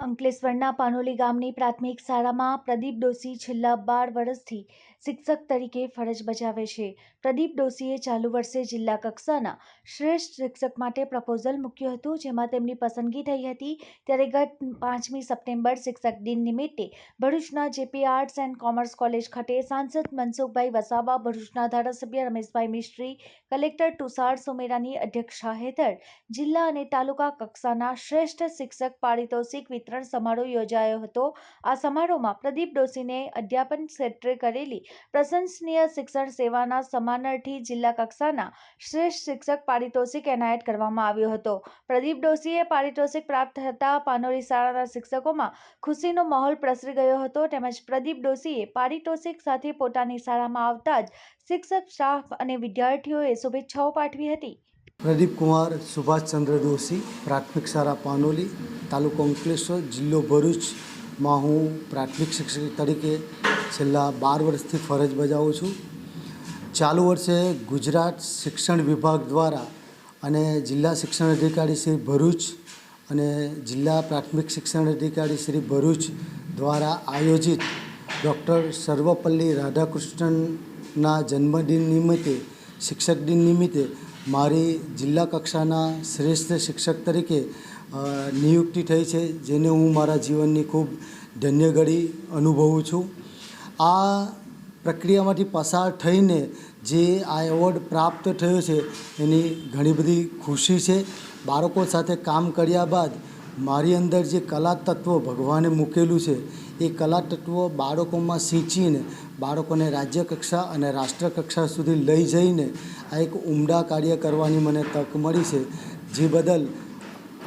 અંકલેશ્વરના પાનોલી ગામની પ્રાથમિક શાળામાં પ્રદીપ ડોશી છેલ્લા બાર વર્ષથી શિક્ષક તરીકે ફરજ બજાવે છે. પ્રદીપ ડોશીએ ચાલુ વર્ષે જિલ્લા કક્ષાના શ્રેષ્ઠ શિક્ષક માટે પ્રપોઝલ મૂક્યું હતું, જેમાં તેમની પસંદગી થઈ હતી. ત્યારે ગત પાંચમી સપ્ટેમ્બર શિક્ષક દિન નિમિત્તે ભરૂચના JP arts and commerce college ખાતે સાંસદ મનસુખભાઈ વસાવા, ભરૂચના ધારાસભ્ય રમેશભાઈ મિસ્ત્રી, કલેક્ટર તુષાર સોમેરાની અધ્યક્ષતા હેઠળ જિલ્લા અને તાલુકા કક્ષાના શ્રેષ્ઠ શિક્ષક પારિતોષિક વિતરણ સમારોહ યોજાયો હતો. આ સમારોહમાં પ્રદીપ ડોશીને અધ્યાપન ક્ષેત્રે કરેલી પ્રશંસનીય શિક્ષણ સેવાના સમાનાર્થી જિલ્લા કક્ષાના શ્રેષ્ઠ શિક્ષક પારિતોષિક એનાયત કરવામાં આવ્યો હતો. પ્રદીપ ડોશીએ પારિતોષિક પ્રાપ્ત થતા પાનોરી શાળાના શિક્ષકોમાં ખુશીનો માહોલ પ્રસરી ગયો હતો તેમજ પ્રદીપ ડોશીએ પારિતોષિક સાથે પોતાની શાળામાં આવતા જ શિક્ષક, સ્ટાફ અને વિદ્યાર્થીઓએ શુભેચ્છાઓ પાઠવી હતી. પ્રદીપ કુમાર સુભાષચંદ્ર જોશી, પ્રાથમિક શાળા પાનોલી, તાલુકો અંકલેશ્વર, જિલ્લો ભરૂચમાં હું પ્રાથમિક શિક્ષક તરીકે છેલ્લા બાર વર્ષથી ફરજ બજાવું છું. ચાલુ વર્ષે ગુજરાત શિક્ષણ વિભાગ દ્વારા અને જિલ્લા શિક્ષણ અધિકારી શ્રી ભરૂચ અને જિલ્લા પ્રાથમિક શિક્ષણ અધિકારી શ્રી ભરૂચ દ્વારા આયોજિત ડૉક્ટર સર્વપલ્લી રાધાકૃષ્ણનના જન્મદિન નિમિત્તે, શિક્ષક દિન નિમિત્તે મારી જિલ્લા કક્ષાના શ્રેષ્ઠ શિક્ષક તરીકે નિયુક્તિ થઈ છે, જેને હું મારા જીવનની ખૂબ ધન્ય અનુભવું છું. આ પ્રક્રિયામાંથી પસાર થઈને જે આ એવોર્ડ પ્રાપ્ત થયો છે, એની ઘણી બધી ખુશી છે. બાળકો સાથે કામ કર્યા બાદ મારી અંદર જે કલા તત્વ ભગવાને મૂકેલું છે, એ કલા તત્વ બાળકોમાં સિંચીને બાળકોને રાજ્ય કક્ષા અને રાષ્ટ્ર કક્ષા સુધી લઈ જઈને આ એક ઉમદા કાર્ય કરવાની મને તક મળી છે. જે બદલ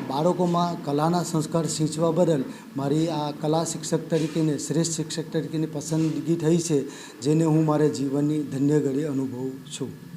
બાળકોમાં કલાના સંસ્કાર સિંચવા બદલ મારી આ કલા શિક્ષક તરીકેને શ્રેષ્ઠ શિક્ષક તરીકેની પસંદગી થઈ છે, જેને હું મારા જીવનની ધન્ય ઘડી અનુભવું છું.